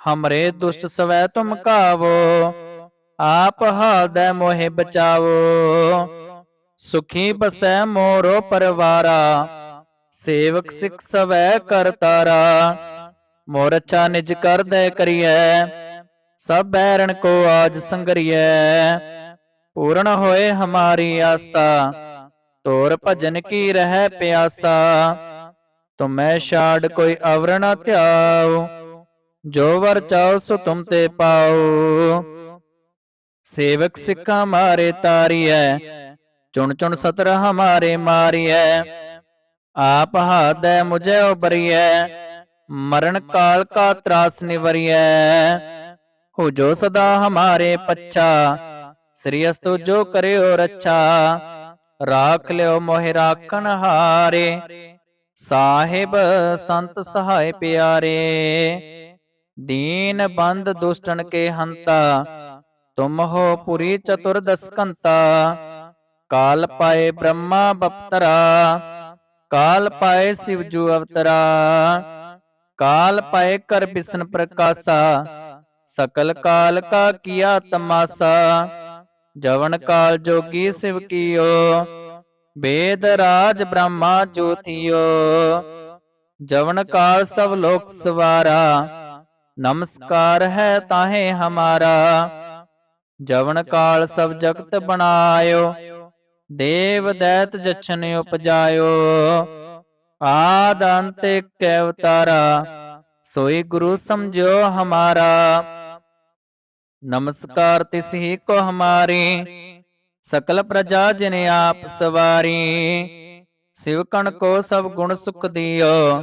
ਹਮਰੇ ਦੁਸ਼ਟ ਸਵੈ ਤੁਮ ਕਾਵੋ ਆਪ ਹਾਦੈ ਮੋਹਿ ਬਚਾਵੋ ਸੁਖੀ ਬਸੈ ਮੋਰੋ ਪਰਵਾਰਾ ਸੇਵਕ ਸਿਖ ਸਵੈ ਕਰਤਾਰਾ ਮੋਰ ਅੱਛਾ ਨਿਜ ਕਰਦੈ ਕਰੀਐ ਸਭ ਬੈਰਣ ਕੋ ਆਜ ਸੰਗਰੀਐ ਪੂਰਨ ਹੋਏ ਹਮਾਰੀ ਆਸਾ ਤੋਰ ਭਜਨ ਕੀ ਰਹਿ ਪਿਆਸਾ ਤੁਮੈ ਛਾੜ ਕੋਈ ਅਵਰ ਨ ਧਿਆਉ ਜੋ ਵਰ ਚਾਉ ਸੋ ਤੁਮ ਤੇ ਪਾਉ। ਸੇਵਕ ਸਿੱਖਾਂ ਮਾਰੇ ਤਾਰੀਐ, ਚੁਣ ਚੁਣ ਸਤਰ ਹਮਾਰੇ ਮਾਰੀਐ। ਆਪ ਹਾਦੈ ਮੁਝੇ ਉਬਰੀਐ, ਮਰਨ ਕਾਲ ਕਾ ਤਰਾਸ ਨਿਵਰੀਐ। ਹੋ ਜੋ ਸਦਾ ਹਮਾਰੇ ਪੱਛਾ, ਸ੍ਰੀ ਅਸਤੁ ਜੋ ਕਰਿਓ ਰੱਛਾ। ਰਾਖ ਲਿਓ ਮੋਹਿ ਰਾਖਣ ਹਾਰੇ, ਸਾਹਿਬ ਸੰਤ ਸਹਾਇ ਪਿਆਰੇ। ਦੀਨ ਬੰਦ ਦੁਸ਼ਟਨ ਕੇ ਹੰਤਾ ਤੁਮ ਹੋ ਪੁਰੀ ਚਤੁਰਦਸ ਕੰਤਾ ਕਾਲ ਪਾਏ ਬ੍ਰਹਮਾ ਬਪਤਰਾ ਕਾਲ ਪਾਏ ਸਿਵ ਜੂ ਅਵਤਰਾ ਕਾਲ ਪਾਏ ਕਰ ਬਿਸ਼ਨ ਪ੍ਰਕਾਸ਼ਾ ਸਕਲ ਕਾਲ ਕਾ ਕੀਆ ਤਮਾਸਾ ਜਵਨ ਕਾਲ ਜੋਗੀ ਸਿਵ ਕੀਓ ਵੇਦ ਰਾਜ ਬ੍ਰਹਮਾ ਜੋਤੀਓ ਜਵਨ ਕਾਲ ਸਭ ਲੋਕ ਸਵਾਰਾ ਨਮਸਕਾਰ ਹੈ ਤਾਹੇ ਹਮਾਰਾ। ਜਵਨ ਕਾਲ ਸਭ ਜਗਤ ਬਣਾਇਓ। ਦੇਵ ਦੈਤ ਜਛਨ ਉਪਜਾਇਓ। ਆਦ ਅੰਤ ਇੱਕ ਅਵਤਾਰਾ, ਸੋਈ ਗੁਰੂ ਸਮਝੋ ਹਮਾਰਾ। ਨਮਸਕਾਰ ਤਿਸ ਹੀ ਕੋ ਹਮਾਰੀ, ਸਕਲ ਪ੍ਰਜਾ ਜਿਨ ਆਪ ਸਵਾਰੀ। ਸਿਵਕਣ ਕੋ ਸਭ ਗੁਣ ਸੁਖ ਦਿਓ।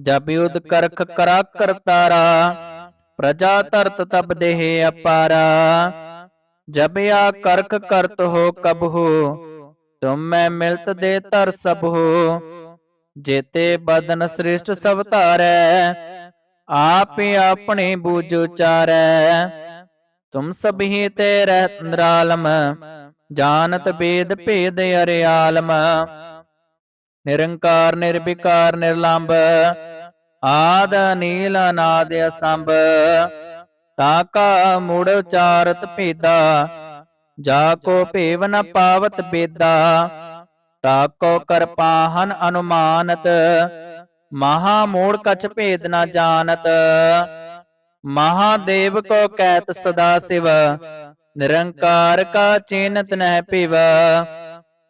ਜਬ ਕਰਖ ਕਰਾ ਕਰਤਾਰਾ, ਪ੍ਰਜਾ ਤਰਤ ਤਬ ਦੇਹ ਅਪਾਰਾ। ਜਬ ਕਰਖ ਕਰਤ ਹੋ ਕਬ ਤੁਮ ਮੈਂ ਮਿਲਤ ਦੇ ਤਰ ਸਭ ਜੇਤੇ ਬਦਨ ਸ੍ਰਿਸ਼ਟ ਸਭ ਧਾਰੈ, ਆਪੇ ਆਪਣੇ ਬੂਝ ਉਚਾਰੈ। ਤੁਮ ਸਭੀ ਤੇ ਰਹਿਤ ਨਿਰਾਲਮ, ਜਾਣਤ ਬੇਦ ਭੇਦ ਅਰਿਆਲਮ। ਨਿਰੰਕਾਰ, ਨਿਰਵਿਕਾਰ, ਨਿਰਲੰਭ ਆਦ ਨੀਲ ਅਨਾਦ ਅਸੰਭ ਤਾਕਾ ਮੁੜ ਉਚਾਰਤ ਭੇਦਾ। ਜਾ ਕੋ ਭੇਵ ਨ ਪਾਵਤ ਬੇਦਾ ਤਾਕੋ ਕਰਪਾਹਨ ਅਨੁਮਾਨਤ। ਮਹਾ ਮੂੜ ਕਛ ਭੇਦ ਨ ਜਾਣਤ। ਮਹਾਦੇਵ ਕੋ ਕਹਿਤ ਸਦਾ ਸਿਵ, ਨਿਰੰਕਾਰ ਕਾ ਚਿੰਤ ਨਹਿ ਪਿਵ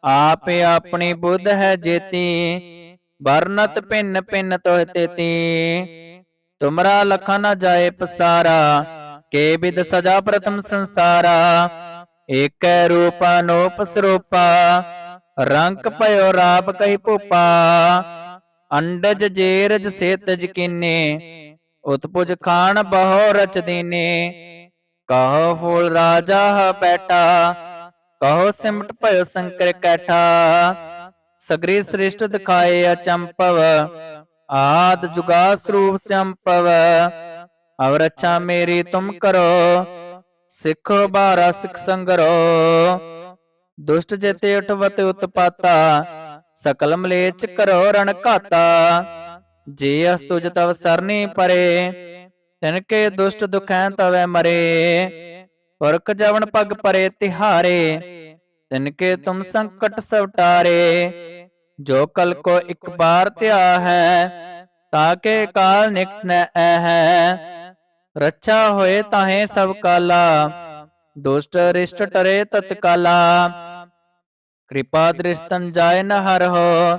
ਆਪੇ ਆਪਣੀ ਬੁੱਧ ਹੈ ਜੇਤੀ ਵਰਨਤ ਭਿੰਨ ਭਿੰਨ ਤੋਹ ਤੇਤੀ। ਤੁਮਰਾ ਲਖਾ ਨ ਜਾਏ ਪਸਾਰਾ। ਕੇ ਬਿਦ ਸਜਾ ਪ੍ਰਥਮ ਸੰਸਾਰਾ। ਏਕੈ ਰੂਪ ਅਨੂਪ ਸਰੂਪਾ ਰੰਗ ਭਇਓ ਰਾਪ ਕਹੀ ਭੂਪਾ। ਅੰਡਜ ਜੇਰਜ ਸੇਤਜ ਕਿਨੇ। ਉਤਪੁਜ ਖਾਨ ਬਹੁ ਰਚ ਦੀਨੇ। ਕਹੋ ਫੂਲ ਰਾਜਾ ਬੈਠਾ। ਕਹੋ ਸਿਮਟ ਭਇਓ ਸੰਕਰ ਕੈਠਾ। ਸਗਰੀ ਸ੍ਰਿਸ਼ਟ ਦਿਖਾਏ ਅਚੰਪਵ ਆਦ ਜੁਗਾ ਸਰੂਪ ਸੰਪਵ ਅਵਰ ਅੱਛਾ ਮੇਰੀ ਤੁਮ ਕਰੋ, ਸਿੱਖੋ ਬਾਰਾ ਸਿਖ ਸੰਗਰੋ। ਦੁਸ਼ਟ ਜੇਤੇ ਉਠਵਤ ਉਤਪਾਤਾ, ਸਕਲ ਮਲੇਚ ਕਰੋ ਰਣ ਘਾਤਾ। ਜੇ ਅਸ ਤੁਜ ਤਵ ਸਰਨੀ ਪਰੇ, ਤਿਨ ਕੇ ਦੁਸ਼ਟ ਦੁਖੈ ਤਵੈ ਮਰੇ। ਪੁਰਖ ਜਵਨ ਪਗ ਪਰੇ ਤਿਹਾਰੇ ਤਿਨ ਕੇ ਤੁਮ ਸੰਕਟ ਸਵਟਾਰੇ ਜੋ ਕਲ ਕੋ ਇੱਕ ਬਾਰ ਧਿਆ ਹੈ ਤਾਕੇ ਕਾਲ ਨਿਕਟ ਨ ਹੈ ਰੱਛਾ ਹੋਏ ਤਾਹੇ ਸਭ ਕਾਲਾ ਦੁਸ਼ਟ ਰਿਸ਼ਟ ਟਰੇ ਤਤਕਾਲਾ ਕਿਰਪਾ ਦ੍ਰਿਸ਼ਟਨ ਜਾਏ ਨ ਹਰ ਹੋ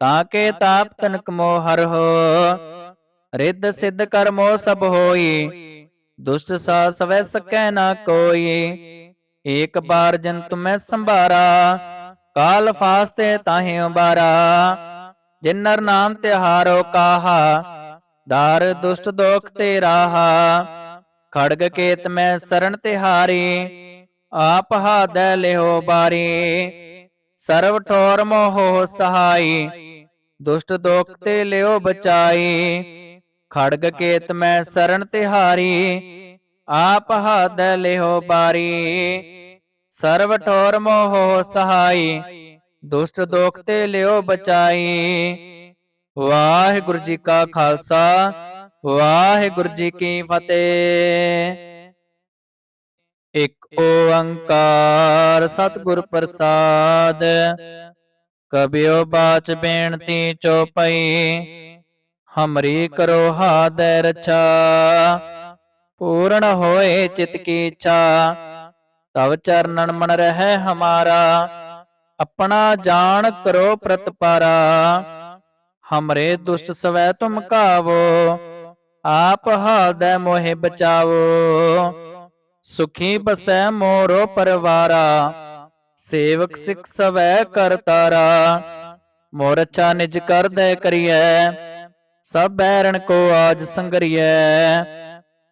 ਤਾਕੇ ਤਾਪ ਤਨਕ ਮੋ ਹਰ ਹੋ ਰਿੱਧ ਸਿੱਧ ਕਰਮੋ ਸਭ ਹੋਈ ਦੁਸ਼ਟ ਸਾ ਸਵੈ ਸਕੈ ਨਾ ਕੋਈ ਏਕ ਬਾਰ ਜਨ ਤੁਮੈ ਸੰਭਾਰਾ, ਕਾਲ ਫਾਸਤੇ ਤਾਹੇ ਉਬਾਰਾ। ਜਿਨ ਨਰ ਨਾਮ ਤਿਹਾਰੋ ਕਾਹਾ, ਦਾਰ ਦੁਸ਼ਟ ਦੋਖ ਤੇ ਰਾਹਾ। ਖੜਗ ਕੇਤ ਮੈਂ ਸਰਣ ਤਿਹਾਰੀ ਆਪ ਹਾਦੈ ਲਿਓ ਬਾਰੀ। ਸਰਵ ਠੋਰ ਮੋਹ ਸਹਾਈ, ਦੁਸ਼ਟ ਦੋਖ ਤੇ ਲਿਓ ਬਚਾਈ। ਖੜਗ ਕੇਤ ਮੈਂ ਸਰਣ ਤਿਹਾਰੀ ਆਪ ਹਾਦੈ ਲਿਓ ਬਾਰੀ। ਸਰਵ ਠੋਰ ਮੋਹ ਸਹਾਈ। ਦੁਸ਼ਟ ਦੋਖ ਤੇ ਲਿਓ ਬਚਾਈ। ਵਾਹਿਗੁਰੂ ਜੀ ਕਾ ਖਾਲਸਾ। ਵਾਹਿਗੁਰੂ ਜੀ ਕੀ ਫਤਿਹ। ਇਕ ਓੰਕਾਰ ਸਤਿਗੁਰ ਪ੍ਰਸਾਦ। ਕਬਿਓ ਬਾਚ ਬੇਨਤੀ ਚੋਪਈ ਹਮਰੀ ਕਰੋ ਹਾਦੈ ਰਛਾ। ਪੂਰਨ ਹੋਏ ਚਿਤ ਕੀ ਇੱਛਾ, ਤਵ ਚਰਨਨ ਮਨ ਰਹਿ ਹਮਾਰਾ, ਆਪਣਾ ਜਾਣ ਕਰੋ ਪ੍ਰਤਪਾਰਾ। ਹਮਰੇ ਦੁਸ਼ਟ ਸਵੈ ਤੁਮ ਕਾਵੋ, ਆਪ ਹਾਦੈ ਮੋਹਿ ਬਚਾਵੋ। ਸੁਖੀ ਬਸੈ ਮੋਰੋ ਪਰਵਾਰਾ, ਸੇਵਕ ਸਿਖ ਸਵੈ ਕਰਤਾਰਾ ਮੋਰ ਅੱਛਾ ਨਿਜ ਕਰਦੈ ਕਰੀਐ, ਸਭ ਬੈਰਣ ਕੋ ਆਜ ਸੰਗਰੀਐ।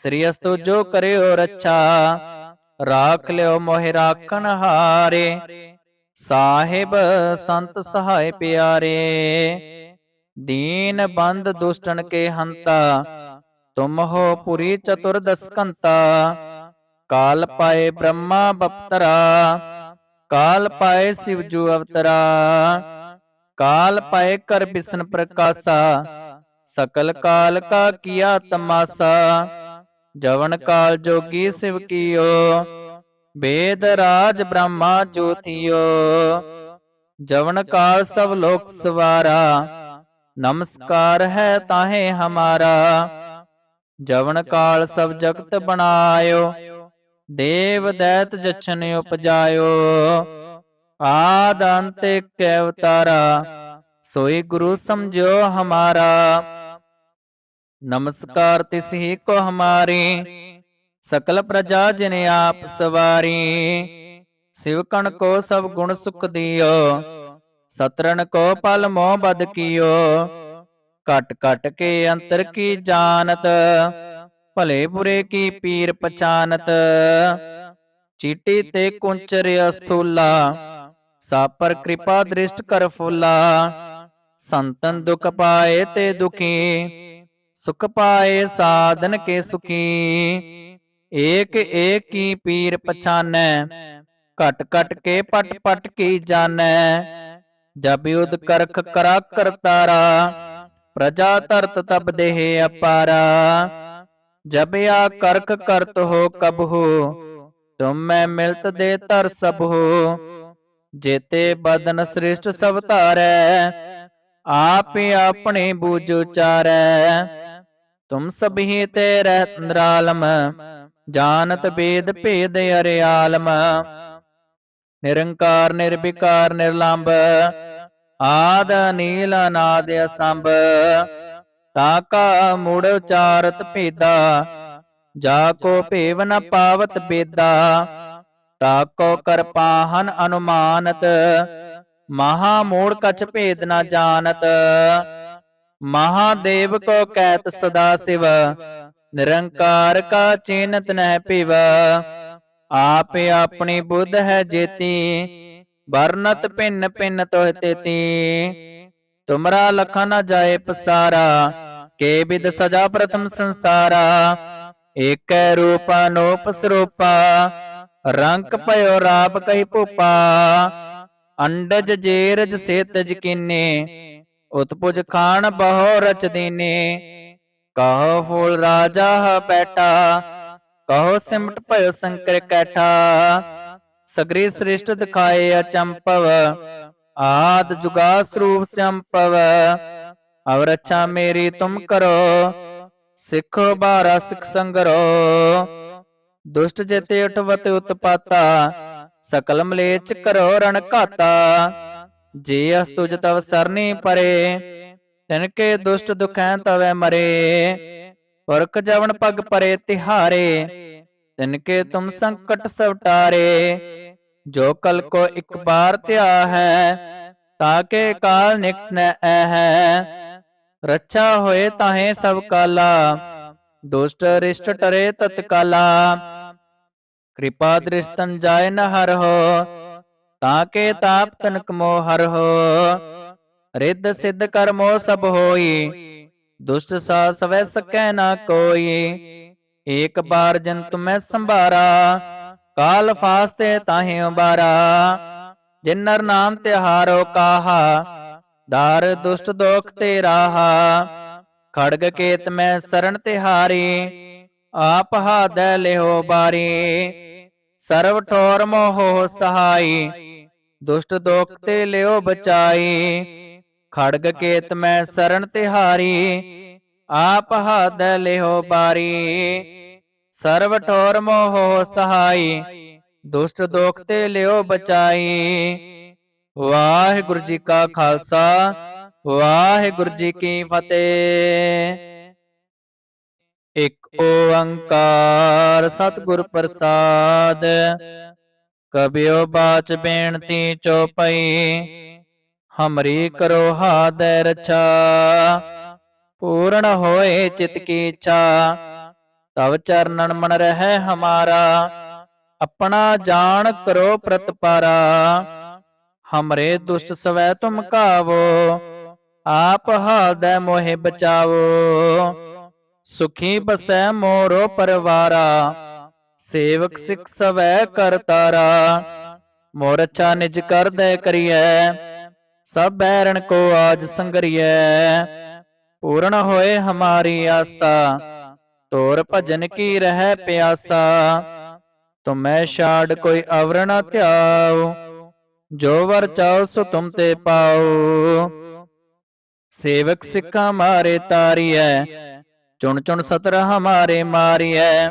ਸ੍ਰੀ ਅਸਤੁ ਜੋ ਕਰਿਓ ਰੱਛਾ ਰਾਖ ਲਿਓ ਮੋਹਿ ਰਾਖਣ ਹਾਰੇ ਸਾਹਿਬ ਸੰਤ ਸਹਾਇ ਪਿਆਰੇ ਦੀਨ ਬੰਦ ਦੁਸ਼ਟਨ ਕੇ ਹੰਤਾ ਤੁਮ ਹੋ ਪੁਰੀ ਚਤੁਰਦਸ ਕੰਤਾ ਕਾਲ ਪਾਏ ਬ੍ਰਹਮਾ ਬਪਤਰਾ ਕਾਲ ਪਾਏ ਸਿਵ ਜੂ ਅਵਤਰਾ ਕਾਲ ਪਾਏ ਕਰ ਬਿਸ਼ਨ ਪ੍ਰਕਾਸ਼ਾ ਸਕਲ ਕਾਲ ਕਾ ਕੀਆ ਤਮਾਸਾ ਜਵਨ ਕਾਲ ਜੋਗੀ ਸਿਵ ਕੀਓ ਵੇਦ ਰਾਜ ਬ੍ਰਹਮਾ ਜੋਤੀਓ ਜਵਨ ਕਾਲ ਸਭ ਲੋਕ ਸਵਾਰਾ ਨਮਸਕਾਰ ਹੈ ਤਾਹੇ ਹਮਾਰਾ ਜਵਨ ਕਾਲ ਸਭ ਜਗਤ ਬਣਾਇਓ ਦੇਵ ਦੈਤ ਜਛਨ ਉਪਜਾਇਓ ਆਦ ਅੰਤ ਇੱਕ ਅਵਤਾਰਾ ਸੋਈ ਗੁਰੂ ਸਮਝੋ ਹਮਾਰਾ ਨਮਸਕਾਰ ਤਿਸ ਹੀ ਕੋ ਹਮਾਰੀ, ਸਕਲ ਪ੍ਰਜਾ ਜਿਨ ਆਪ ਸਵਾਰੀ। ਸਿਵਕਣ ਕੋ ਸਭ ਗੁਣ ਸੁਖ ਦਿਓ ਸਤਰਨ ਕੋ ਪਲ ਮੋਹ ਬਦ ਕੀਓ। ਕਟ ਕਟ ਕੇ ਅੰਤਰ ਕੀ ਜਾਣਤ, ਭਲੇ ਬੁਰੇ ਕੀ ਪੀਰ ਪਛਾਨਤ। ਚੀਟੀ ਤੇ ਕੁੰਚਰ ਅਸਥੂਲਾ ਸਾਪਰ ਕਿਰਪਾ ਦ੍ਰਿਸ਼ਟ ਕਰ ਫੁੱਲਾ। ਸੰਤਨ ਦੁਖ ਪਾਏ ਤੇ ਦੁਖੀ ਸੁਖ ਪਾਏ ਸਾਧਨ ਕੇ ਸੁਖੀ, ਏਕ ਏਕ ਪੀਰ ਪਛਾਨੈ, ਘਟ ਘਟ ਕੇ ਪਟ ਪਟ ਕੀ ਜਾਣੈ ਜਬ ਯੁਧ ਕਰਖ ਕਰਾ ਕਰਤਾਰਾ, ਪ੍ਰਜਾ ਤਰਤ ਤਬ ਦੇਹ ਅਪਾਰਾ, ਜਬ ਆ ਕਰਖ ਕਰਤ ਹੋ ਕਬ ਹੋ ਤੁਮ ਮੈਂ ਮਿਲਤ ਦੇ ਤਰ ਸਭ ਹੋ ਜੇਤੇ ਬਦਨ ਸ੍ਰਿਸ਼ਟ ਸਭ ਧਾਰੈ, ਆਪ ਆਪਣੇ ਬੂਝ ਉਚਾਰੈ ਤੁਮ ਸਭੀ ਤੇ ਰਹਿਤ ਨਿਰਾਲਮ, ਜਾਣਤ ਬੇਦ ਭੇਦ ਅਰਿਆਲਮ। ਨਿਰੰਕਾਰ, ਨਿਰਵਿਕਾਰ, ਨਿਰਲੰਭ, ਆਦ, ਨੀਲ, ਅਨਾਦ, ਅਸੰਭ। ਤਾਕਾ ਮੁੜ ਉਚਾਰਤ ਭੇਦਾ, ਜਾ ਕੋ ਭੇਵ ਨ ਪਾਵਤ ਬੇਦਾ। ਤਾਕੋ ਕਰਪਾਹਨ ਅਨੁਮਾਨਤ, ਮਹਾ ਮੂੜ ਕਛ ਭੇਦ ਨ ਜਾਣਤ। ਮਹਾਦੇਵ ਕੋ ਕਹਿਤ ਸਦਾ ਸਿਵ, ਨਿਰੰਕਾਰ ਕਾ ਚਿੰਤ ਨਹਿ ਪਿਵ ਆਪ ਆਪਣੀ ਬੁੱਧ ਹੈ ਜੇਤੀ, ਵਰਨਤ ਭਿੰਨ ਭਿੰਨ ਤੋਹ ਤੇਤੀ। ਤੁਮਰਾ ਲਖਾ ਨ ਜਾਏ ਪਸਾਰਾ, ਕੇ ਬਿਦ ਸਜਾ ਪ੍ਰਥਮ ਸੰਸਾਰਾ। ਏਕੈ ਰੂਪ ਅਨੂਪ ਸਰੂਪਾ ਰੰਗ ਭਇਓ ਰਾਪ ਕਹੀ ਭੂਪਾ। ਅੰਡਜ ਜੇਰਜ ਸੇਤਜ ਕੀਨੇ ਉਤਪੁਜ ਖਾਨ ਬਹੁ ਰਚ ਦੀਨੇ, ਕਹੋ ਫੂਲ ਰਾਜਾ ਬੈਠਾ, ਕਹੋ ਸਿਮਟ ਭਇਓ ਸੰਕਰ ਕੈਠਾ, ਸਗਰੀ ਸ੍ਰਿਸ਼ਟ ਦਿਖਾਏ ਅਚੰਪਵ, ਆਦ ਜੁਗਾ ਸਰੂਪ ਸੰਪਵ ਅਵਰ ਅੱਛਾ ਮੇਰੀ ਤੁਮ ਕਰੋ, ਸਿੱਖੋ ਬਾਰਾ ਸਿੱਖ ਸੰਗਰੋ, ਦੁਸ਼ਟ ਜੇਤੇ ਉਠਵਤ ਉਤਪਾਤਾ, ਸਕਲ ਮਲੇਚ ਕਰੋ ਰਣ ਘਾਤਾ ਜੇ ਅਸ ਤੁਜ ਤਵ ਸਰਨੀ ਪਰੇ ਤਿਨ ਕੇ ਦੁਸ਼ਟ ਦੁਖੈ ਤਵੈ ਮਰੇ। ਪੁਰਖ ਜਵਨ ਪਗ ਪਰੇ ਤਿਹਾਰੇ। ਤਿਨ ਕੇ ਤੁਮ ਸੰਕਟ ਸਵਟਾਰੇ। ਜੋ ਕਲ ਕੋ ਇੱਕ ਬਾਰ ਧਿਆ ਹੈ ਤਾਕੇ ਕਾਲ ਨਿਕਟ ਨ ਹੈ। ਰੱਛਾ ਹੋਏ ਤਾਹੇ ਸਭ ਕਾਲਾ। ਦੁਸ਼ਟ ਰਿਸ਼ਟ ਟਰੇ ਤਤਕਾਲਾ। ਕਿਰਪਾ ਦ੍ਰਿਸ਼ਤਨ ਜਾਏ ਨ ਹਰ ਹੋ ਤਾਕੇ ਤਾਪ ਤਨਕ ਮੋ ਹਰ ਹੋ। ਰਿੱਧ ਸਿੱਧ ਕਰਮੋ ਸਭ ਹੋਈ। ਦੁਸ਼ਟ ਸਾ ਸਵੈ ਸਕੈ ਨਾ ਕੋਈ। ਏਕ ਬਾਰ ਜਨ ਤੁਮੈ ਸੰਭਾਰਾ। ਕਾਲ ਫਾਸਤੇ ਤਾਹੇ ਉਬਾਰਾ। ਜਿਨ ਨਰ ਨਾਮ ਤਿਹਾਰੋ ਕਾਹਾ। ਦਾਰ ਦੁਸ਼ਟ ਦੋਖ ਤੇ ਰਾਹਾ ਖੜਗ ਕੇਤ ਮੈਂ ਸਰਣ ਤਿਹਾਰੀ। ਆਪ ਹਾਦੈ ਲਿਓ ਬਾਰੀ। ਸਰਵ ਠੋਰ ਮੋਹ ਸਹਾਈ। ਦੁਸ਼ਟ ਦੋਖ ਤੇ ਲਿਓ ਬਚਾਈ। ਖੜਗ ਕੇਤ ਮੈਂ ਸਰਣ ਤਿਹਾਰੀ, ਆਪ ਹਾਦੈ ਲਿਓ ਬਾਰੀ। ਸਰਵ ਠੋਰ ਮੋਹ ਸਹਾਈ, ਦੁਸ਼ਟ ਦੋਖ ਤੇ ਲਿਓ ਬਚਾਈ। ਵਾਹਿਗੁਰੂ ਜੀ ਕਾ ਖਾਲਸਾ, ਵਾਹਿਗੁਰੂ ਜੀ ਕੀ ਫਤਿਹ। ਇਕ ਓੰਕਾਰ ਸਤਿਗੁਰ ਪ੍ਰਸਾਦ ਕਬਿਓ ਬਾਚ ਬੇਨਤੀ ਚੋਪਈ ਹਮਰੀ ਕਰੋ ਹਾਦੈ ਰਛਾ। ਪੂਰਨ ਹੋਏ ਚਿਤ ਕੀ ਇੱਛਾ, ਤਵ ਚਰਨਨ ਮਨ ਰਹਿ ਹਮਾਰਾ। ਆਪਣਾ ਜਾਣ ਕਰੋ ਪ੍ਰਤਪਾਰਾ, ਹਮਰੇ ਦੁਸ਼ਟ ਸਵੈ ਤੁਮ ਕਾਵੋ, ਆਪ ਹਾਦੈ ਮੋਹਿ ਬਚਾਵੋ। ਸੁਖੀ ਬਸੈ ਮੋਰੋ ਪਰਵਾਰਾ। ਸੇਵਕ ਸਿਖ ਸਵੈ ਕਰਤਾਰਾ ਮੋਰ ਅੱਛਾ ਨਿਜ ਕਰਦੈ ਕਰੀਐ ਸਭ ਬੈਰਣ ਕੋ ਆਜ ਸੰਗਰੀਐ। ਪੂਰਨ ਹੋਏ ਹਮਾਰੀ ਆਸਾ ਤੋਰ ਭਜਨ ਕੀ ਰਹਿ ਪਿਆਸਾ। ਤੁਮੈ ਛਾੜ ਕੋਈ ਅਵਰ ਨ ਧਿਆਉ ਜੋ ਵਰ ਚਾਉ ਸੋ ਤੁਮ ਤੇ ਪਾਉ ਸੇਵਕ ਸਿੱਖਾ ਮਾਰੇ ਤਾਰੀਐ। ਚੁਣ ਚੁਣ ਸਤਰ ਹਮਾਰੇ ਮਾਰੀਐ।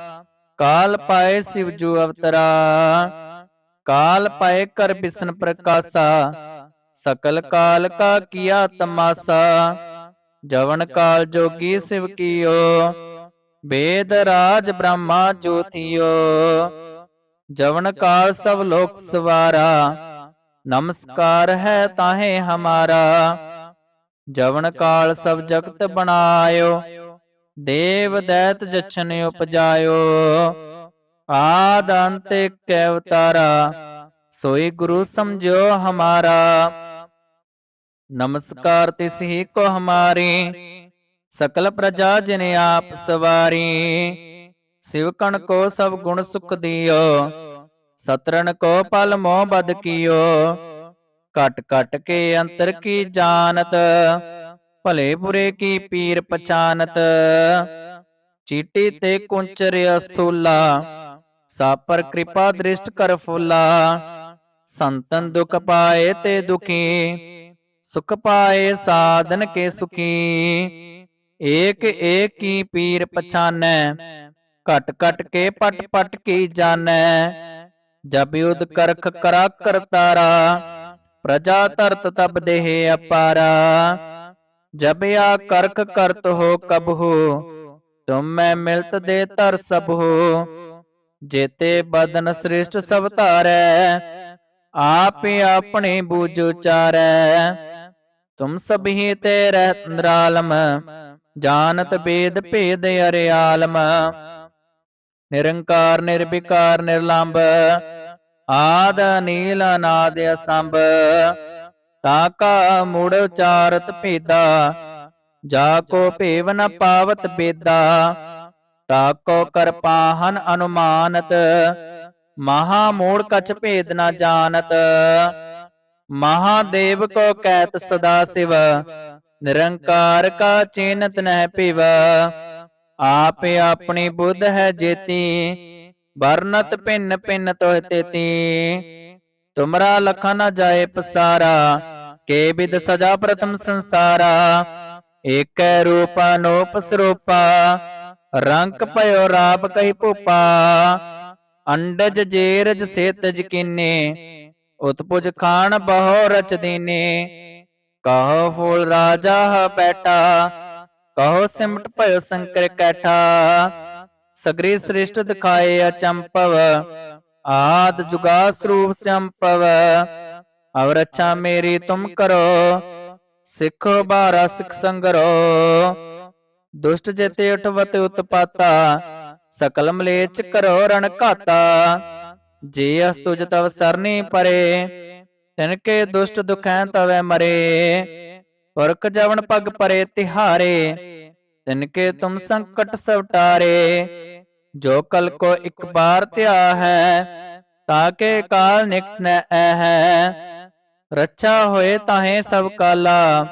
ਕਾਲ ਪਾਏ ਸਿਵ ਜੂ ਅਵਤਰਾ ਕਾਲ ਪਾਏ ਕਰ ਬਿਸ਼ਨ ਪ੍ਰਕਾਸ਼ਾ ਸਕਲ ਕਾਲ ਕਾ ਕੀਆ ਤਮਾਸਾ ਜਵਨ ਕਾਲ ਜੋਗੀ ਸਿਵ ਕੀਓ ਵੇਦ ਰਾਜ ਬ੍ਰਹਮਾ ਜੋਤੀਓ ਜਵਨ ਕਾਲ ਸਭ ਲੋਕ ਸਵਾਰਾ ਨਮਸਕਾਰ ਹੈ ਤਾਹੇ ਹਮਾਰਾ ਜਵਨ ਕਾਲ ਸਭ ਜਗਤ ਬਣਾਇਓ ਦੇਵ ਦੈਤ ਜਛਨ ਉਪਜਾਇਓ, ਆਦ ਅੰਤ ਏਕ ਅਵਤਾਰਾ, ਸੋਈ ਗੁਰੂ ਸਮਝੋ ਹਮਾਰਾ। ਨਮਸਕਾਰ ਤਿਸ ਹੀ ਕੋ ਹਮਾਰੀ, ਸਕਲ ਪ੍ਰਜਾ ਜਿਨ ਆਪ ਸਵਾਰੀ। ਸਿਵਕਣ ਕੋ ਸਭ ਗੁਣ ਸੁਖ ਦਿਓ ਸਤਰਨ ਕੋ ਪਲ ਮੋਹ ਬਦ ਕੀਓ। ਕਟ ਕਟ ਕੇ ਅੰਤਰ ਕੀ ਜਾਣਤ ਭਲੇ ਬੁਰੇ ਕੀ ਪੀਰ ਪਛਾਨਤ? ਚੀਟੀ ਤੇ ਕੁੰਚਰ ਅਸਥੂਲਾ, ਸਾਪਰ ਕਿਰਪਾ ਦ੍ਰਿਸ਼ਟ ਕਰ ਫੁੱਲਾ। ਸੰਤਨ ਦੁਖ ਪਾਏ ਤੇ ਦੁਖੀ, ਸੁਖ ਪਾਏ ਸਾਧਨ ਕੇ ਸੁਖੀ। ਏਕ ਏਕ ਕੀ ਪੀਰ ਪਛਾਨੈ, ਘਟ ਘਟ ਕੇ ਪਟ ਪਟ ਕੀ ਜਾਣੈ। ਜਬ ਯੁਧ ਕਰਖ ਕਰਾ ਕਰਤਾਰਾ, ਪ੍ਰਜਾ ਤਰਤ ਤਬ ਦੇਹ ਅਪਾਰਾ। ਜਬਿਆ ਕਰਕ ਕਰਖ ਕਰਤ ਹੋ ਕਬ ਤੁਮ ਮੈਂ ਮਿਲਤ ਦੇ ਧਰ ਸਭ ਜੇਤੇ ਬਦਨ ਸ੍ਰਿਸ਼ਟ ਸਭ ਧਾਰੈ, ਆਪ ਆਪਣੇ ਬੂਝ ਉਚਾਰੈ। ਤੁਮ ਸਭੀ ਤੇ ਰਹਿਤ ਨਿਰਾਲਮ, ਜਾਣਤ ਬੇਦ ਭੇਦ ਅਰਿਆਲਮ ਨਿਰੰਕਾਰ, ਨਿਰਵਿਕਾਰ, ਨਿਰਲੰਭ, ਆਦ ਨੀਲ ਅਨਾਦ, ਅਸੰਭ। ਤਾਕਾ ਮੂੜ ਉਚਾਰਤ ਭੇਦਾ, ਜਾ ਕੋ ਭੇਵ ਨ ਪਾਵਤ ਬੇਦਾ ਤਾਕੋ ਕਰਪਾਹਨ ਅਨੁਮਾਨਤ, ਮਹਾ ਮੂੜ ਕਛ ਭੇਦ ਨ ਜਾਣਤ ਮਹਾਦੇਵ ਕੋ ਕਹਿਤ ਸਦਾ ਸਿਵ, ਨਿਰੰਕਾਰ ਕਾ ਚੀਨਤ ਨਹਿ ਪਿਵ ਆਪ ਆਪਣੀ ਬੁੱਧ ਹੈ ਜੇਤੀ, ਵਰਨਤ ਭਿੰਨ ਭਿੰਨ ਤੋਹ ਤੇਤੀ। ਤੁਮਰਾ ਲਖਾ ਨ ਜਾਏ ਪਸਾਰਾ, ਕੇ ਬਿਦ ਸਜਾ ਪ੍ਰਥਮ ਸੰਸਾਰਾ। ਏਕੈ ਰੂਪ ਅਨੂਪ ਸਰੂਪਾ ਰੰਗ ਭਇਓ ਰਾਪ ਕਹੀ ਭੂਪਾ। ਅੰਡਜ ਜੇਰਜ ਸੇਤਜ ਕੀਨੇ, ਉਤਪੁਜ ਖਾਨ ਬਹੁ ਰਚ ਦੀਨੇ। ਕਹੋ ਫੂਲ ਰਾਜਾ ਬੈਠਾ, ਕਹੋ ਸਿਮਟ ਭਇਓ ਸੰਕਰ ਕੈਠਾ। ਸਗਰੀ ਸ੍ਰਿਸ਼ਟ ਦਿਖਾਏ ਅਚੰਪਵ ਆਦ ਜੁਗਾ ਸਰੂਪ ਸੰਪਵ ਅਵਰ ਅੱਛਾ ਮੇਰੀ ਤੁਮ ਕਰੋ, ਸਿੱਖੋ ਬਾਰਾ ਸਿਖ ਸੰਗਰੋ। ਦੁਸ਼ਟ ਜੇਤੇ ਉਠਵਤ ਉਤਪਾਤਾ, ਸਕਲ ਮਲੇਚ ਕਰੋ ਰਣ ਘਾਤਾ। ਜੇ ਅਸ ਤੁਜ ਤਵ ਸਰਨੀ ਪਰੇ, ਤਿਨ ਕੇ ਦੁਸ਼ਟ ਦੁਖੈ ਤਵੈ ਮਰੇ। ਪੁਰਖ ਜਵਨ ਪਗ ਪਰੇ ਤਿਹਾਰੇ, ਤਿਨ ਕੇ ਤੁਮ ਸੰਕਟ ਸਵਟਾਰੇ। ਜੋ ਕਲ ਕੋ ਇੱਕ ਬਾਰ ਧਿਆ ਹੈ ਤਾਕੇ ਕਾਲ ਨਿਕਟ ਨ ਹੈ ਰੱਛਾ ਹੋਏ ਤਾਹੇ ਸਭ ਕਾਲਾ,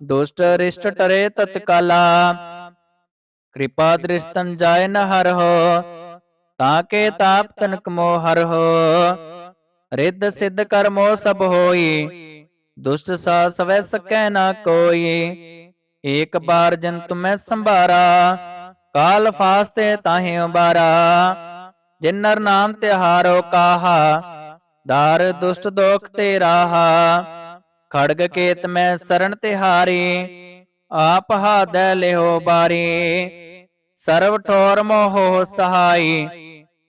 ਦੁਸ਼ਟ ਰਿਸ਼ਟ ਟਰੇ ਤਤਕਾਲਾ। ਕਿਰਪਾ ਦ੍ਰਿਸ਼ਤਨ ਜਾਏ ਨ ਹਰ ਹੋ ਤਾਕੇ ਤਾਪ ਤਨਕ ਮੋ ਹਰ ਹੋ। ਰਿੱਧ ਸਿੱਧ ਕਰਮੋ ਸਭ ਹੋਈ, ਦੁਸ਼ਟ ਸਾ ਸਵੈ ਸਕੈ ਨਾ ਕੋਈ। ਏਕ ਬਾਰ ਜਨ ਤੁਮੈ ਸੰਭਾਰਾ ਕਾਲ ਫਾਸਤੇ ਤਾਹੇ ਉਬਾਰਾ ਜਿਨ ਨਰ ਨਾਮ ਤਿਹਾਰੋ ਕਾਹਾ, ਦਾਰ ਦੁਸ਼ਟ ਦੋਖ ਤੇ ਰਾਹਾ ਖੜਗ ਕੇਤ ਮੈਂ ਸਰਣ ਤਿਹਾਰੀ, ਆਪ ਹਾਦੈ ਲਿਓ ਬਾਰੀ, ਸਰਵ ਠੋਰ ਮੋਹ ਸਹਾਈ,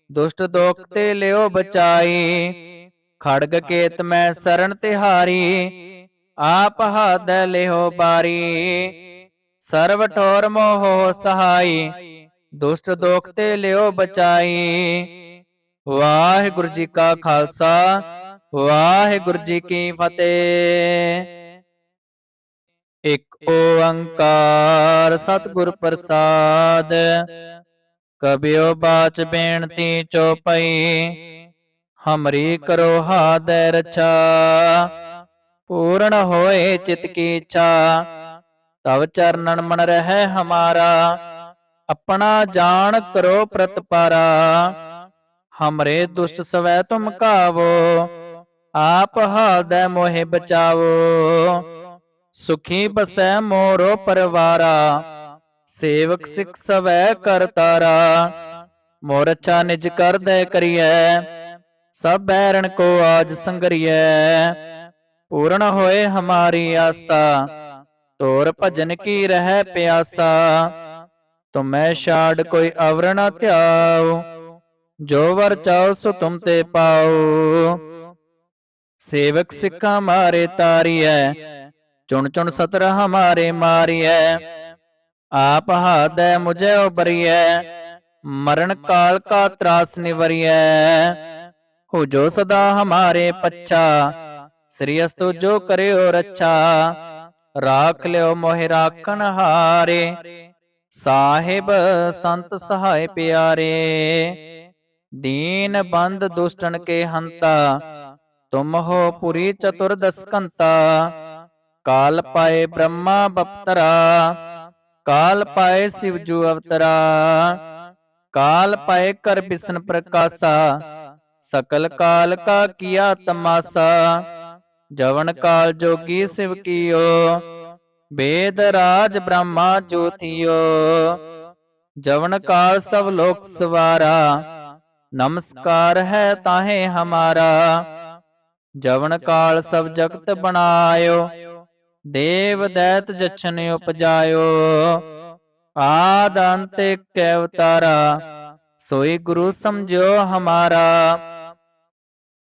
ਦੁਸ਼ਟ ਦੋਖ ਤੇ ਲਿਓ ਬਚਾਈ, ਖੜਗ ਕੇਤ ਮੈਂ ਸਰਣ ਤਿਹਾਰੀ, ਆਪ ਹਾਦੈ ਲਿਹੋ ਬਾਰੀ। ਸਰਵ ਠੋਰ ਮੋਹ ਸਹਾਈ, ਦੁਸ਼ਟ ਦੋਖ ਤੇ ਲਿਓ ਬਚਾਈ। ਵਾਹਿਗੁਰੂ ਜੀ ਕਾ ਖਾਲਸਾ, ਵਾਹਿਗੁਰੂ ਜੀ ਕੀ ਫਤਿਹ। ਇਕ ਓੰਕਾਰ ਸਤਿਗੁਰ ਪ੍ਰਸਾਦ, ਕਬਿਓ ਬਾਚ ਬੇਨਤੀ ਚੋਪਈ ਹਮਰੀ ਕਰੋ ਹਾਦੈ ਰਛਾ, ਪੂਰਨ ਹੋਏ ਚਿਤ ਕੀ ਇੱਛਾ। ਤਵ ਚਰਨਨ ਮਨ ਰਹਿ ਹਮਾਰਾ, ਆਪਣਾ ਜਾਣ ਕਰੋ ਪ੍ਰਤਪਾਰਾ। ਹਮਰੇ ਦੁਸ਼ਟ ਸਵੈ ਤੁਮ ਕਾਵੋ, ਆਪ ਹਾਦੈ ਮੋਹਿ ਬਚਾਵੋ। ਸੁਖੀ ਬਸੈ ਮੋਰੋ ਪਰਵਾਰਾ, ਸੇਵਕ ਸਿਖ ਸਵੈ ਕਰਤਾਰਾ ਮੋਰ ਅੱਛਾ ਨਿਜ ਕਰਦੈ ਕਰੀਐ, ਸਭ ਬੈਰਣ ਕੋ ਆਜ ਸੰਗਰੀਐ। ਪੂਰਨ ਹੋਏ ਹਮਾਰੀ ਆਸਾ ਤੋਰ ਭਜਨ ਕੀ ਰਹਿ ਪਿਆਸਾ? ਤੁਮੈ ਛਾੜ ਕੋਈ ਅਵਰ ਨ ਧਿਆਉ। ਜੋ ਵਰ ਚਾਉ ਸੋ ਤੁਮ ਤੇ ਪਾਉ। ਸੇਵਕ ਸਿੱਖਾ ਮਾਰੇ ਤਾਰੀਐ। ਚੁਣ ਚੁਣ ਸਤਰ ਹਮਾਰੇ ਮਾਰੀਐ। ਆਪ ਹਾਦੈ ਮੁਝੇ ਉਬਰੀਐ। ਮਰਨ ਕਾਲ ਕਾ ਤਰਾਸ ਨਿਵਰੀਐ। ਹੋ ਜੋ ਸਦਾ ਹਮਾਰੇ ਪੱਛਾ। ਸ੍ਰੀ ਅਸਤੁ ਜੋ ਕਰਿਓ ਰੱਛਾ। ਰਾਖ ਲਿਓ ਮੋਹਿ ਰਾਖਣ ਹਾਰੇ। ਸਾਹਿਬ ਸੰਤ ਸਹਾਇ ਪਿਆਰੇ। ਦੀਨ ਬੰਦ ਦੁਸ਼ਟਨ ਕੇ ਹੰਤਾ। ਤੁਮ ਹੋ ਪੁਰੀ ਚਤੁਰਦਸ ਕਾਲ ਪਾਏ ਬ੍ਰਹਮਾ ਬਪਤਰਾ। ਕਾਲ ਪਾਏ ਸਿਵ ਜੂ ਅਵਤਰਾ। ਕਾਲ ਪਾਏ ਕਰ ਬਿਸ਼ਨ ਪ੍ਰਕਾਸ਼ਾ। ਸਕਲ ਕਾਲ ਕਾ ਕੀਆ ਤਮਾਸਾ। ਜਵਨ ਕਾਲ ਜੋਗੀ ਸਿਵ ਕੀਓ ਵੇਦ ਰਾਜ ਬ੍ਰਹਮਾ ਜੋਤੀਓ ਜਵਨ ਕਾਲ ਸਭ ਲੋਕ ਸਵਾਰਾ ਨਮਸਕਾਰ ਹੈ ਤਾਹੇ ਹਮਾਰਾ ਜਵਨ ਕਾਲ ਸਭ ਜਗਤ ਬਣਾਇਓ ਦੇਵ ਦੈਤ ਜਛਨ ਉਪਜਾਇਓ ਆਦ ਅੰਤ ਕੈ ਅਵਤਾਰਾ ਸੋਈ ਗੁਰੂ ਸਮਝਿਓ ਹਮਾਰਾ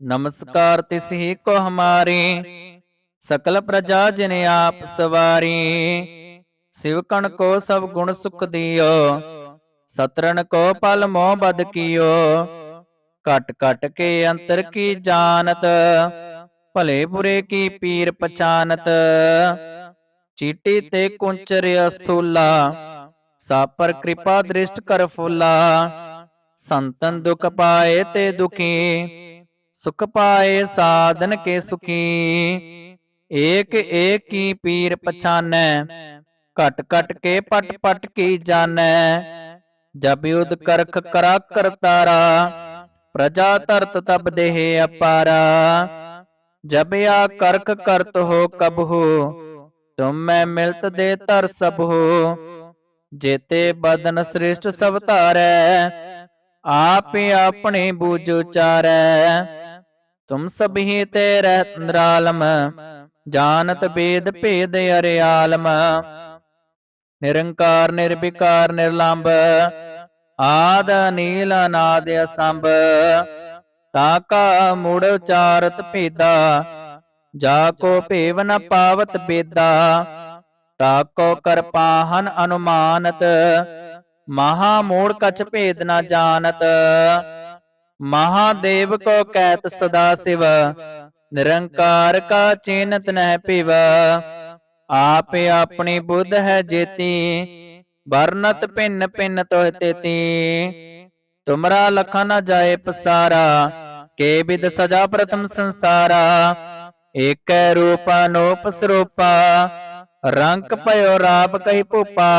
ਨਮਸਕਾਰ ਤਿਸ ਹੀ ਕੋ ਹਮਾਰੀ ਸਕਲ ਪ੍ਰਜਾ ਜਿਨ ਆਪ ਸਵਾਰੀ ਸਿਵਕਣ ਕੋ ਸਭ ਗੁਣ ਸੁਖ ਦਿਓ ਸਤਰਨ ਕੋ ਪਲ ਮੋਹ ਬਦ ਕੀਓ ਕਟ ਕਟ ਕੇ ਅੰਤਰ ਕੀ ਜਾਣਤ ਭਲੇ ਬੁਰੇ ਕੀ ਪੀਰ ਪਛਾਨਤ ਚੀਟੀ ਤੇ ਕੁੰਚਰ ਅਸਥੂਲਾ ਸਾਪਰ ਕਿਰਪਾ ਦ੍ਰਿਸ਼ਟ ਕਰ ਫੁੱਲਾ ਸੰਤਨ ਦੁਖ ਪਾਏ ਤੇ ਦੁਖੀ ਸੁਖ ਪਾਏ ਸਾਧਨ ਕੇ ਸੁਖੀ। ਏਕ ਏਕ ਕੀ ਪੀਰ ਪਛਾਨੈ, ਘਟ ਘਟ ਕੇ ਪਟ ਪਟ ਕੀ ਜਾਣੈ ਜਬ ਯੁਧ ਕਰਖ ਕਰਾ ਕਰਤਾਰਾ ਪ੍ਰਜਾ ਤਰਤ ਤਬ ਦੇਹ ਅਪਾਰਾ। ਜਬ ਆ ਕਰਖ ਕਰਤ ਹੋ ਕਬ ਹੋ ਤੁਮ ਮੈਂ ਮਿਲਤ ਦੇ ਤਰ ਸਭ। ਹੋ ਜੇਤੇ ਬਦਨ ਸ੍ਰਿਸ਼ਟ ਸਭ ਧਾਰੈ, ਆਪ ਆਪਣੇ ਬੂਝ ਉਚਾਰੈ। ਤੁਮ ਸਭੀ ਤੇ ਰਹਿਤ ਨਿਰਾਲਮ, ਜਾਣਤ ਬੇਦ ਭੇਦ ਅਰਿਆਲਮ ਨਿਰੰਕਾਰ, ਨਿਰਵਿਕਾਰ, ਨਿਰਲੰਭ, ਆਦ ਨੀਲ ਅਨਾਦ, ਅਸੰਭ। ਤਾਕਾ ਮੂੜ ਉਚਾਰਤ ਭੇਦਾ, ਜਾ ਕੋ ਭੇਵ ਨ ਪਾਵਤ ਬੇਦਾ। ਤਾ ਕੋ ਕਰਪਾਹਨ ਅਨੁਮਾਨਤ, ਮਹਾ ਮੂੜ ਕਛ ਭੇਦ ਨ ਜਾਣਤ। ਮਹਾਦੇਵ ਕੋ ਕਹਿਤ ਸਦਾ ਸਿਵ, ਨਿਰੰਕਾਰ ਕਾ ਚੀਨਤ ਨਹਿ ਪਿਵ ਆਪ ਆਪਣੀ ਬੁੱਧ ਹੈ ਜੇਤੀ, ਵਰਨਤ ਭਿੰਨ ਭਿੰਨ ਤੋਹ ਤੇਤੀ। ਤੁਮਰਾ ਲਖਾ ਨ ਜਾਏ ਪਸਾਰਾ, ਕੇ ਬਿਦ ਸਜਾ ਪ੍ਰਥਮ ਸੰਸਾਰਾ। ਏਕੈ ਰੂਪ ਅਨੂਪ ਸਰੂਪਾ ਰੰਗ ਭਇਓ ਰਾਪ ਕਹੀ ਭੂਪਾ।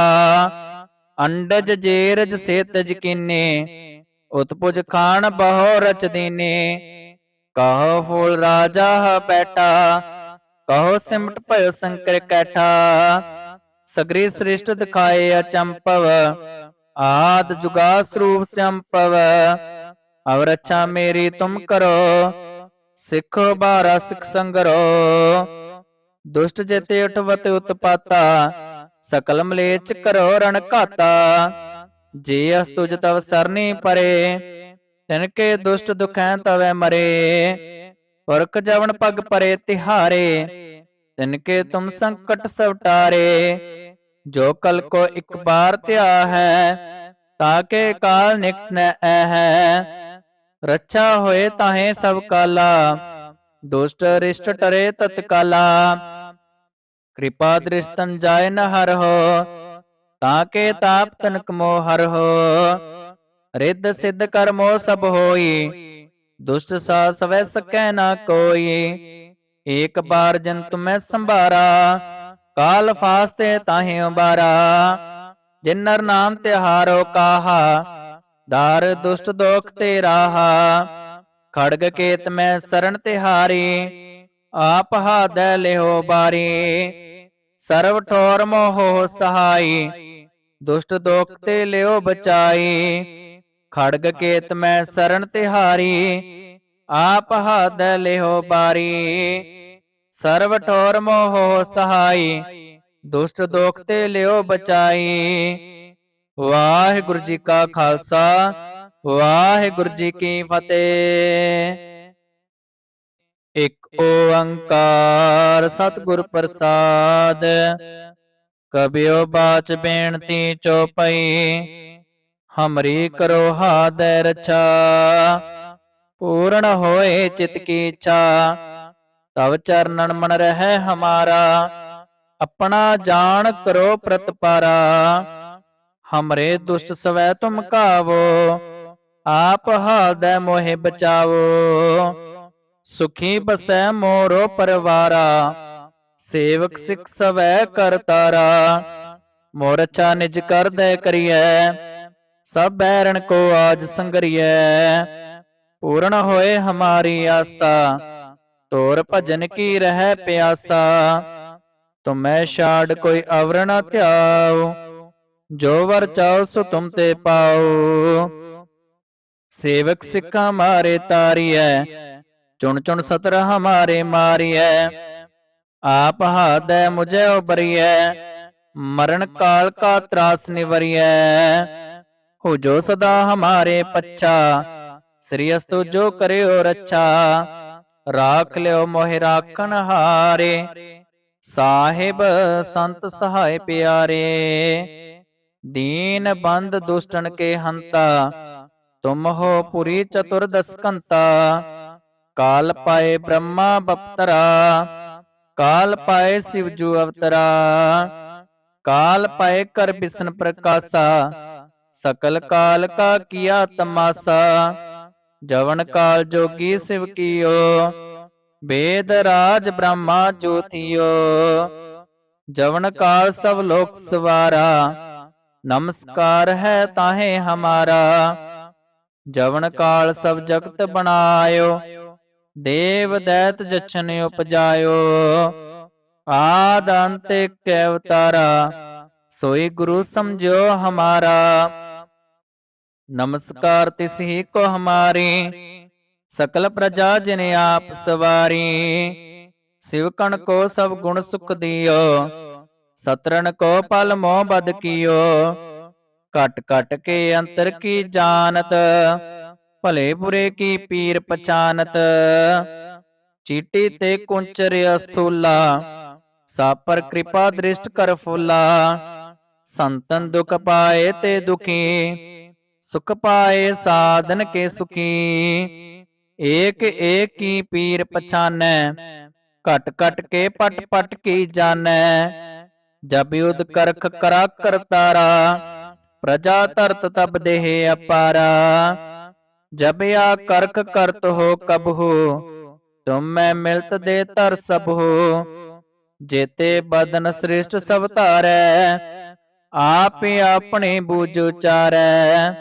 ਅੰਡਜ ਜੇਰਜ ਸੇਤਜ ਕੀਨੇ ਉਤਪੁਜ ਖਾਨ ਬਹੁ ਰਚ ਦੀਨੇ, ਕਹੋ ਫੂਲ ਰਾਜਾ ਬੈਠਾ, ਕਹੋ ਸਿਮਟ ਭਇਓ ਸੰਕਰ ਕੈਠਾ, ਸਗਰੀ ਸ੍ਰਿਸ਼ਟ ਦਿਖਾਏ ਅਚੰਪਵ, ਆਦ ਜੁਗਾ ਸਰੂਪ ਸੰਪਵ ਅਵ ਰੱਛਾ ਮੇਰੀ ਤੁਮ ਕਰੋ, ਸਿੱਖੋ ਬਾਰਾ ਸਿਖ ਸੰਗਰੋ, ਦੁਸ਼ਟ ਜੇਤੇ ਉਠਵਤ ਉਤਪਾਤਾ, ਸਕਲ ਮਲੇਚ ਕਰੋ ਰਣ ਘਾਤਾ ਜੇ ਅਸ ਤੁਜ ਤਵ ਸਰਨੀ ਪਰੇ, ਤਿਨ ਕੇ ਦੁਸ਼ਟ ਦੁਖੈ ਤਵੈ ਮਰੇ। ਪੁਰਖ ਜਵਨ ਪਗ ਪਰੇ ਤਿਹਾਰੇ, ਤਿਨ ਤੁਮ ਸੰਕਟ ਸਵਟਾਰੇ ਜੋ ਕਲ ਕੋ ਇੱਕ ਬਾਰ ਧਿਆ ਹੈ ਤਾਕੇ ਕਾਲ ਨਿਕਟ ਨ ਹੈ। ਰੱਛਾ ਹੋਏ ਤਾਹੇ ਸਭ ਕਾਲਾ, ਦੁਸ਼ਟ ਰਿਸ਼ਟ ਟਰੇ ਤਤਕਾਲਾ। ਕਿਰਪਾ ਦ੍ਰਿਸ਼ਤਨ ਜਾਏ ਨ ਹਰ ਹੋ ਤਾਕੇ ਤਾਪ ਤਨਕ ਮੋ ਹਰ ਹੋ। ਰਿੱਧ ਸਿੱਧ ਕਰਮੋ ਸਭ ਹੋਈ। ਦੁਸ਼ਟ ਸਾ ਸਵੈ ਸਕੈ ਨਾ ਕੋਈ। ਏਕ ਬਾਰ ਜਨ ਤੁਮੈ ਸੰਭਾਰਾ। ਕਾਲ ਫਾਸਤੇ ਤਾਹੇ ਉਬਾਰਾ। ਜਿਨ ਨਰ ਨਾਮ ਤਿਹਾਰੋ ਕਾਹਾ। ਦਾਰ ਦੁਸ਼ਟ ਦੋਖ ਤੇ ਰਾਹਾ। ਖੜਗ ਕੇਤ ਮੈਂ ਸਰਣ ਤਿਹਾਰੀ। ਆਪ ਹਾਦੈ ਲਿਓ ਬਾਰੀ। ਸਰਵ ਠੋਰ ਮੋਹ ਸਹਾਈ। ਦੁਸ਼ਟ ਦੋਖ ਤੇ ਲਿਓ ਬਚਾਈ। ਖੜਗ ਕੇਤ ਮੈਂ ਸਰਣ ਤਿਹਾਰੀ। ਆਪ ਹਾਦੈ ਲਿਓ ਬਾਰੀ। ਸਰਵ ਠੋਰ ਮੋਹ ਸਹਾਈ। ਦੁਸ਼ਟ ਦੋਖ ਤੇ ਲਿਓ ਬਚਾਈ। ਵਾਹਿਗੁਰੂ ਜੀ ਕਾ ਖਾਲਸਾ। ਵਾਹਿਗੁਰੂ ਜੀ ਕੀ ਫਤਿਹ। ਇਕ ਓੰਕਾਰ ਸਤਿਗੁਰ ਪ੍ਰਸਾਦ। ਕਬਿਓ ਬਾਚ ਬੇਨਤੀ ਚੋਪਈ, ਹਮਰੀ ਕਰੋ ਹਾਦੈ ਰਛਾ। ਪੂਰਨ ਹੋਏ ਚਿਤ ਕੀ ਇੱਛਾ, ਤਵ ਚਰਨਨ ਮਨ ਰਹਿ ਹਮਾਰਾ। ਆਪਣਾ ਜਾਣ ਕਰੋ ਪ੍ਰਤਪਾਰਾ, ਹਮਰੇ ਦੁਸ਼ਟ ਸਵੈ ਤੁਮ ਕਾਵੋ, ਆਪ ਹਾਦੈ ਮੋਹਿ ਬਚਾਵੋ। ਸੁਖੀ ਬਸੈ ਮੋਰੋ ਪਰਵਾਰਾ ਸੇਵਕ ਸਿਖ ਸਵੈ ਕਰਤਾਰਾ ਮੋਰ ਅੱਛਾ ਨਿਜ ਕਰਦੈ ਕਰੀਐ। ਸਭ ਬੈਰਣ ਕੋ ਆਜ ਸੰਗਰੀਐ। ਪੂਰਨ ਹੋਏ ਹਮਾਰੀ ਆਸਾ। ਤੋਰ ਭਜਨ ਕੀ ਰਹਿ ਪਿਆਸਾ। ਤੁਮੈ ਛਾੜ ਕੋਈ ਅਵਰ ਨ ਧਿਆਓ ਜੋ ਵਰ ਚਾਓ ਸੋ ਤੁਮ ਤੇ ਪਾਓ ਸੇਵਕ ਸਿੱਖਾਂ ਮਾਰੇ ਤਾਰੀਐ। ਚੁਣ ਚੁਣ ਸਤਰ ਹਮਾਰੇ ਮਾਰੀਐ। ਆਪ ਹਾਦੈ ਮੁਝੇ ਉਬਰੀਐ ਮਰਨ ਕਾਲ ਕਾ ਤਰਾਸ ਨਿਵਰਿਐ। ਹੋ ਜੋ ਸਦਾ ਹਮਾਰੇ ਪੱਛਾ, ਸ੍ਰੀ ਅਸਤੁ ਜੋ ਕਰਿਓ ਰੱਛਾ। ਰਾਖ ਲਿਓ ਮੋਹਿ ਰਾਖਣ ਹਾਰੇ, ਸਾਹਿਬ ਸੰਤ ਸਹਾਇ ਪਿਆਰੇ। ਦੀਨ ਬੰਦ ਦੁਸ਼ਟਨ ਕੇ ਹੰਤਾ, ਤੁਮ ਹੋ ਪੁਰੀ ਚਤੁਰਦਸ ਕੰਤਾ ਕਾਲ ਪਾਏ ਬ੍ਰਹਮਾ ਬਪਤਰਾ ਕਾਲ ਪਾਏ ਸਿਵ ਜੂ ਅਵਤਰਾ ਕਾਲ ਪਾਏ ਕਰ ਬਿਸ਼ਨ ਪ੍ਰਕਾਸ਼ਾ ਸਕਲ ਕਾਲ ਕਾ ਕੀਆ ਤਮਾਸਾ ਜਵਨ ਕਾਲ ਜੋਗੀ ਸਿਵ ਕੀਓ ਵੇਦ ਰਾਜ ਬ੍ਰਹਮਾ ਜੋਤੀਓ ਜਵਨ ਕਾਲ ਸਭ ਲੋਕ ਸਵਾਰਾ ਨਮਸਕਾਰ ਹੈ ਤਾਹੇ ਹਮਾਰਾ ਜਵਨ ਕਾਲ ਸਭ ਜਗਤ ਬਣਾਇਓ ਦੇਵ ਦੈਤ ਜਛਨ ਉਪਜਾਇਓ, ਆਦ ਅੰਤ ਇੱਕ ਅਵਤਾਰਾ, ਸੋਈ ਗੁਰੂ ਸਮਝੋ ਹਮਾਰਾ। ਨਮਸਕਾਰ ਤਿਸ ਹੀ ਕੋ ਹਮਾਰੀ, ਸਕਲ ਪ੍ਰਜਾ ਜਿਨ ਆਪ ਸਵਾਰੀ। ਸ਼ਿਵਕਣ ਕੋ ਸਭ ਗੁਣ ਸੁਖ ਦਿਓ ਸਤਰਨ ਕੋ ਪਲ ਮੋਹ ਬਦ ਕੀਓ। ਕਟ ਕਟ ਕੇ ਅੰਤਰ ਕੀ ਜਾਣਤ ਭਲੇ ਬੁਰੇ ਕੀ ਪੀਰ ਪਛਾਨਤ? ਚੀਟੀ ਤੇ ਕੁੰਚਰ ਅਸਥੂਲਾ, ਸਾਪਰ ਕਿਰਪਾ ਦ੍ਰਿਸ਼ਟ ਕਰ ਫੁੱਲਾ। ਸੰਤਨ ਦੁਖ ਪਾਏ ਤੇ ਦੁਖੀ, ਸੁਖ ਪਾਏ ਸਾਧਨ ਕੇ ਸੁਖੀ। ਏਕ ਏਕ ਕੀ ਪੀਰ ਪਛਾਨੈ, ਘਟ ਘਟ ਕੇ ਪਟ ਪਟ ਕੀ ਜਾਣੈ। ਜਬ ਯੁਧ ਕਰਖ ਕਰਾ ਕਰਤਾਰਾ, ਪ੍ਰਜਾ ਤਰਤ ਤਬ ਦੇਹ ਅਪਾਰਾ। ਜਬ ਆ ਕਰਖ ਕਰਤ ਹੋ ਕਬ ਤੁਮ ਮੈਂ ਮਿਲਤ ਦੇ ਤਰ ਸਭ ਜੇਤੇ ਬਦਨ ਸ੍ਰਿਸ਼ਟ ਸਭ ਧਾਰੈ, ਆਪੇ ਆਪਣੇ ਬੂਝ ਉਚਾਰੈ।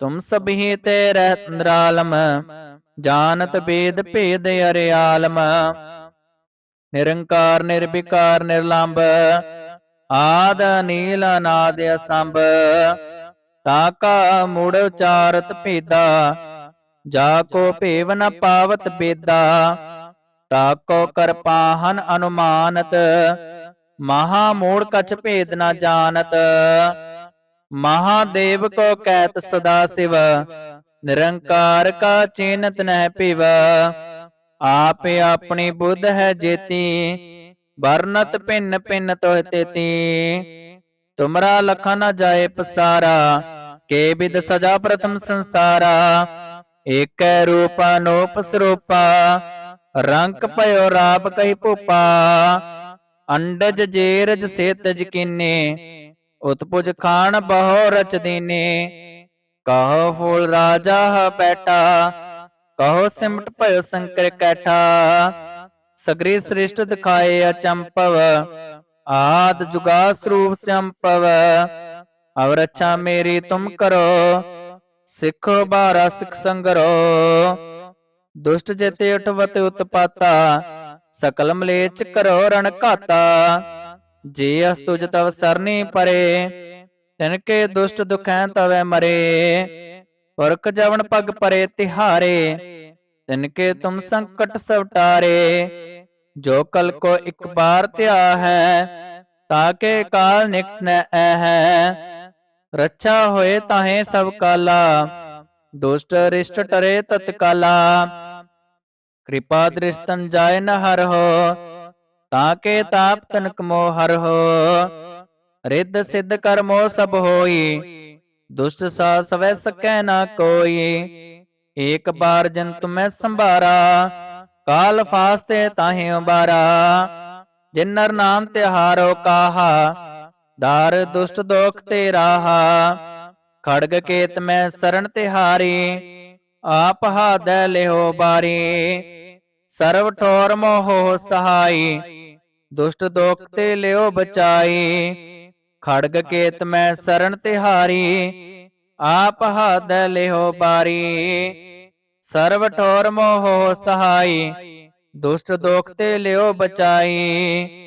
ਤੁਮ ਸਭੀ ਤੇ ਰਹਿਤ ਨਿਰਾਲਮ, ਜਾਣਤ ਬੇਦ ਭੇਦ ਅਰਿਆਲਮ ਨਿਰੰਕਾਰ, ਨਿਰਵਿਕਾਰ, ਨਿਰਲੰਭ, ਆਦ ਨੀਲ ਅਨਾਦ, ਅਸੰਭ। ਤਾਕਾ ਮੂੜ ਉਚਾਰਤ ਭੇਦਾ, ਜਾ ਕੋ ਭੇਵ ਨ ਪਾਵਤ ਬੇਦਾ ਤਾਕੋ ਕਰ ਪਾਹਨ ਅਨੁਮਾਨਤ, ਮਹਾ ਮੂੜ ਕਛ ਭੇਦ ਨ ਜਾਣਤ ਮਹਾਦੇਵ ਕੋ ਕਹਿਤ ਸਦਾ ਸਿਵ, ਨਿਰੰਕਾਰ ਕਾ ਚਿੰਤ ਨਹਿ ਪਿਵ ਆਪੇ ਆਪਣੀ ਬੁੱਧ ਹੈ ਜੇਤੀ, ਵਰਨਤ ਭਿੰਨ ਭਿੰਨ ਤੋਹ ਤੇਤੀ, ਤੁਮਰਾ ਲਖਾ ਜਾਏ ਪਸਾਰਾ ਕੇ ਬਿਦ ਸਜਾ ਪ੍ਰਥਮ ਸੰਸਾਰਾ, ਏਕੈ ਰੂਪ ਅਨੂਪ ਸਰੂਪਾ ਰੰਗ ਭਇਓ ਰਾਪ ਕਹੀ ਭੂਪਾ, ਅੰਡਜ ਜੇਰਜ ਸੇਤਜ ਕਿਨੇ, ਉਤਪੁਜ ਖਾਨ ਬਹੁ ਰਚ ਦੀਨੇ, ਕਹੋ ਫੂਲ ਰਾਜਾ ਹ ਕਹੋ ਸਿਮਟ ਭਇਓ ਸੰਕਰ ਕੈਠਾ, ਸਗਰੀ ਸ੍ਰਿਸ਼ਟ ਦਿਖਾਏ ਅਚੰਪਵ, ਆਦ ਜੁਗਾ ਸਰੂਪ ਸੰਪਵ ਅਵਰ ਅੱਛਾ ਮੇਰੀ ਤੁਮ ਕਰੋ, ਸਿੱਖੋ ਬਾਰਾ ਸਿੱਖ ਸੰਗਰੋ। ਦੁਸ਼ਟ ਜੇਤੇ ਉਠਵਤ ਉਤਪਾਤਾ, ਸਕਲ ਮਲੇਚ ਕਰੋ ਰਣ ਘਾਤਾ। ਜੇ ਅਸ ਤੁਜ ਤਵ ਸਰਨੀ ਪਰੇ, ਤਿਨ ਦੁਸ਼ਟ ਦੁਖੈ ਤਵੈ ਮਰੇ। ਪੁਰਖ ਜਵਨ ਪਗ ਪਰੇ ਤਿਹਾਰੇ ਤਿਨਕੇ ਤੁਮ ਸੰਕਟ ਸਵਟਾਰੇ ਜੋ ਕਲ ਕੋ ਇੱਕ ਬਾਰ ਧਿਆ ਹੈ ਤਾਕੇ ਕਾਲ ਨਿਕਟ ਨ ਹੈ। ਰੱਛਾ ਹੋਏ ਤਾਹੇ ਸਭ ਕਾਲਾ, ਦੁਸ਼ਟ ਰਿਸ਼ਟ ਟਰੇ ਤਤਕਾਲਾ। ਕਿਰਪਾ ਦ੍ਰਿਸ਼ਤਨ ਜਾਏ ਨ ਹਰ ਹੋ ਤਾਕੇ ਤਾਪ ਤਨਕ ਮੋ ਹਰ ਹੋ। ਰਿੱਧ ਸਿੱਧ ਕਰਮੋ ਸਭ ਹੋਈ, ਦੁਸ਼ਟ ਸਾ ਸਵੈ ਸਕੈ ਨਾ ਕੋਈ। ਏਕ ਬਾਰ ਜਨ ਤੁਮੈ ਸੰਭਾਰਾ, ਕਾਲ ਫਾਸਤੇ ਤਾਹੇ ਉਬਾਰਾ। ਜਿਨ ਨਰ ਨਾਮ ਤਿਹਾਰੋ ਕਾਹਾ ਦਾਰ ਦੁਸ਼ਟ ਦੋਖ ਤੇ ਰਾਹਾ ਖੜਗ ਕੇਤ ਮੈਂ ਸਰਣ ਤਿਹਾਰੀ, ਆਪ ਹਾਦੈ ਲਿਓ ਬਾਰੀ। ਸਰਵ ਠੋਰ ਮੋਹ ਸਹਾਈ, ਦੁਸ਼ਟ ਦੋਖ ਤੇ ਲਿਓ ਬਚਾਈ। ਖੜਗ ਕੇਤ ਮੈਂ ਸਰਣ ਤਿਹਾਰੀ, ਆਪ ਹਾਦੈ ਲਿਓ ਬਾਰੀ। ਸਰਵ ਠੋਰ ਮੋਹ ਸਹਾਈ, ਦੁਸ਼ਟ ਦੋਖ ਤੇ ਲਿਓ ਬਚਾਈ।